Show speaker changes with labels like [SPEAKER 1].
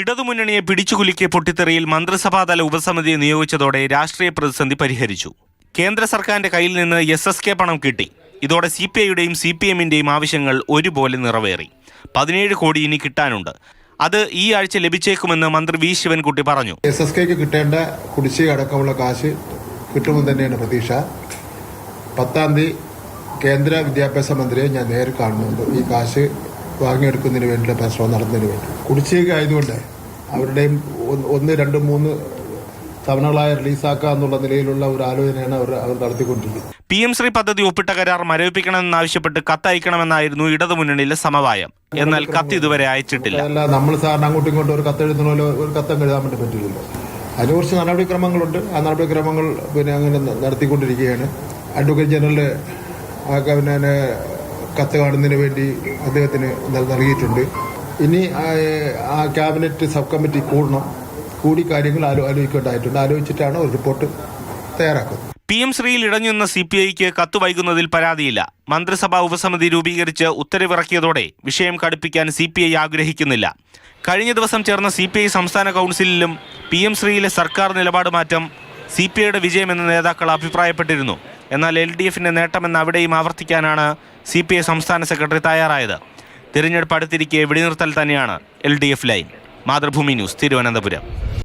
[SPEAKER 1] ഇടതുമുന്നണിയെ പിടിച്ചുകുലുക്കിയ പൊട്ടിത്തെറിയിൽ മന്ത്രിസഭാതല ഉപസമിതിയെ നിയോഗിച്ചതോടെ രാഷ്ട്രീയ പ്രതിസന്ധി പരിഹരിച്ചു. കേന്ദ്ര സർക്കാരിന്റെ കയ്യിൽ നിന്ന് എസ് എസ് കെ പണം കിട്ടി. ഇതോടെ സി പി ഐയുടെയും സി പി എമ്മിന്റെയും ആവശ്യങ്ങൾ ഒരുപോലെ നിറവേറി. പതിനേഴ് കോടി ഇനി കിട്ടാനുണ്ട്. അത് ഈ ആഴ്ച ലഭിച്ചേക്കുമെന്ന് മന്ത്രി വി ശിവൻകുട്ടി പറഞ്ഞു.
[SPEAKER 2] എസ് എസ് കെക്ക് കിട്ടേണ്ട കുടിശ്ശിക അടക്കമുള്ള കാശ് കിട്ടുമെന്ന് തന്നെയാണ് പ്രതീക്ഷ. പത്താം തീയതി കേന്ദ്ര വിദ്യാഭ്യാസ മന്ത്രിയെ ഞാൻ നേരിൽ കാണുന്നുണ്ട്. ഈ കാശ് വാങ്ങിയെടുക്കുന്നതിന് വേണ്ടിയുള്ള പരിശ്രമം നടത്തുന്നതിന് വേണ്ടി. കുടിശ്ശിക ആയതുകൊണ്ട് അവരുടെയും ഒന്ന് രണ്ട് മൂന്ന് തവണകളായി റിലീസാക്കുക എന്നുള്ള നിലയിലുള്ള ഒരു ആലോചനയാണ് അവർ അവർ നടത്തിക്കൊണ്ടിരിക്കുന്നത്.
[SPEAKER 1] പി എം ശ്രീ പദ്ധതി ഒപ്പിട്ട കരാർ മരവിപ്പിക്കണമെന്നാവശ്യപ്പെട്ട് കത്തയക്കണമെന്നായിരുന്നു ഇടതുമുന്നണിയിലെ സമവായം. എന്നാൽ കത്ത് ഇതുവരെ അയച്ചിട്ടില്ല.
[SPEAKER 2] അല്ല നമ്മൾ സാറിന് അങ്ങോട്ടും ഇങ്ങോട്ടും ഒരു കത്തെഴുതുന്ന എഴുതണമല്ലോ ഒരു കത്തം എഴുതാൻ വേണ്ടി പറ്റില്ലല്ലോ. അതിന് കുറച്ച് നടപടിക്രമങ്ങളുണ്ട് ആ നടപടിക്രമങ്ങൾ പിന്നെ അങ്ങനെ നടത്തിക്കൊണ്ടിരിക്കുകയാണ്. അഡ്വക്കേറ്റ് ജനറൽ പിന്നെ കത്ത് കാണുന്നതിന് വേണ്ടി അദ്ദേഹത്തിന് നൽ- നൽകിയിട്ടുണ്ട്. ഇനി ആ- ക്യാബിനറ്റ് സബ് കമ്മിറ്റി കൂടണം. കൂടി കാര്യങ്ങൾ ആലോ ആലോചിക്കേണ്ടതായിട്ടുണ്ട്. ആലോചിച്ചിട്ടാണ് ഒരു റിപ്പോർട്ട് തയ്യാറാക്കുന്നത്.
[SPEAKER 1] പി എം ശ്രീയിൽ ഇടഞ്ഞുന്ന സി പി ഐക്ക് കത്ത് വൈകുന്നതിൽ പരാതിയില്ല. മന്ത്രിസഭാ ഉപസമിതി രൂപീകരിച്ച് ഉത്തരവിറക്കിയതോടെ വിഷയം കടുപ്പിക്കാൻ സി പി ഐ ആഗ്രഹിക്കുന്നില്ല. കഴിഞ്ഞ ദിവസം ചേർന്ന സി പി ഐ സംസ്ഥാന കൗൺസിലിലും പി എം ശ്രീയിലെ സർക്കാർ നിലപാട് മാറ്റം സി പി ഐയുടെ വിജയമെന്ന് നേതാക്കൾ അഭിപ്രായപ്പെട്ടിരുന്നു. എന്നാൽ എൽ ഡി എഫിന്റെ നേട്ടമെന്ന് അവിടെയും ആവർത്തിക്കാനാണ് സി പി ഐ സംസ്ഥാന സെക്രട്ടറി തയ്യാറായത്. തിരഞ്ഞെടുപ്പ് അടുത്തിരിക്കെ വെടിനിർത്തൽ തന്നെയാണ് L D F line. Mathrubhumi news Thiruvananthapuram.